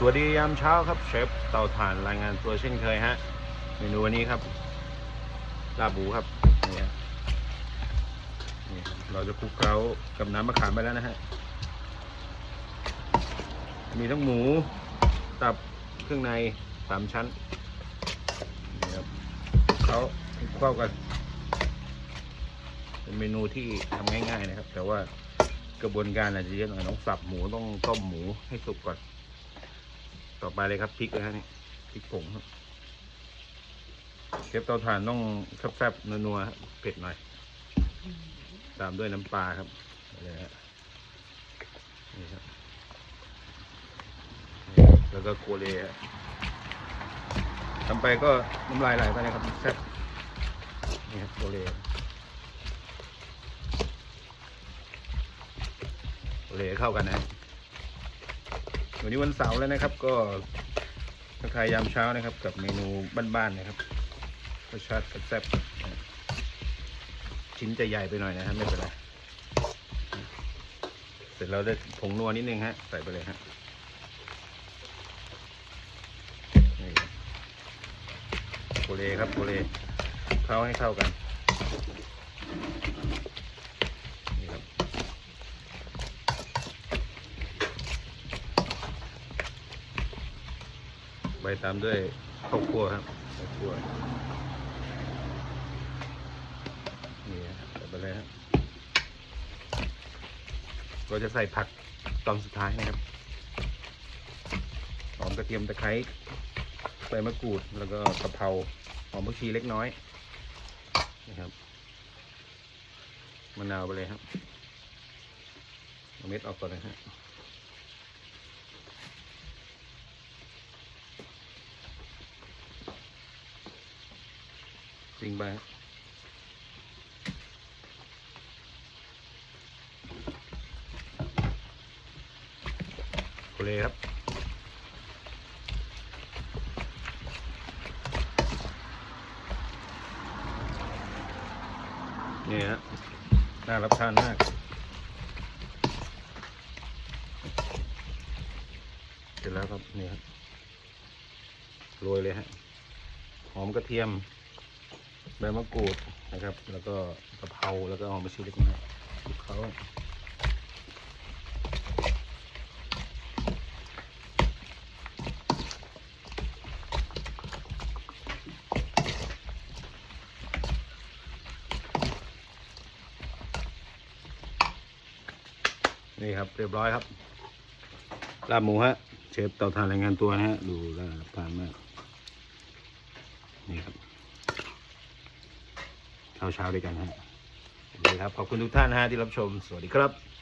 สวัสดียามเช้าครับเชฟเตาถ่านรายงานตัวเช่นเคยฮะเมนูวันนี้ครับลาบหมูครับนี่ฮะนี่เราจะคลุกเคล้ากับน้ำมะขามไปแล้วนะฮะมีทั้งหมูตับเครื่องในสามชั้นนี่ครับเขาคลุกเข้ากันเป็นเมนูที่ทำง่ายๆนะครับ แต่ว่ากระบวนการอาจจะเยอะหน่อยต้องสับหมูต้องต้มหมูให้สุกก่อน ต่อไปเลยครับพริกเลยฮะนี่พริกผงครับเชฟเตาถ่านต้องแซ่บๆนัวๆเผ็ดหน่อย ตามด้วยน้ำปลาครับนี่ฮะนี่ครับแล้วก็โกเลฮะทำไปก็น้ำลายไหลไปนะครับแซ่บนี่ครับโกเลโกเลเข้ากันนะ วันนี้วันเสาร์แล้วนะครับ ก็ทักทายยามเช้านะครับ กับเมนูบ้านๆนะครับรสชาติแซ่บชิ้นจะใหญ่ไปหน่อยนะครับไม่เป็นไรเสร็จแล้วได้ผงนัวนิดนึงฮะใส่ไปเลยฮะนี่ครับโกเลครับโกเลเข้าให้เข้ากันครับ ใบตามด้วยข้าวคั่วครับข้าวคั่วนี่ฮะใส่ไปเลยครับเราจะใส่ผักตอนสุดท้ายนะครับหอมกระเทียมตะไคร้ใบมะกรูดแล้วก็กะเพราหอมผักชีเล็กน้อยนะครับมะนาวไปเลยครับเอาเม็ดออกก่อนเลยฮะ จริงไปครับโอเลครับนี่ฮะน่ารับทานมากเสร็จแล้วครับนี่ครับโรยเลยฮะหอมกระเทียม ใบมะกรูดนะครับ แล้วก็กะเพราแล้วก็หอมมะชีเล็กน้อยคลุกเขานี่ครับ เรียบร้อยครับลาบหมูฮะ เชฟเตาถ่านรายงานตัวนะฮะ ดูน่ารับทานมาก นี่ครับ เช้าๆด้วยกันฮะโอเคครับขอบคุณทุกท่านนะฮะที่รับชมสวัสดีครับ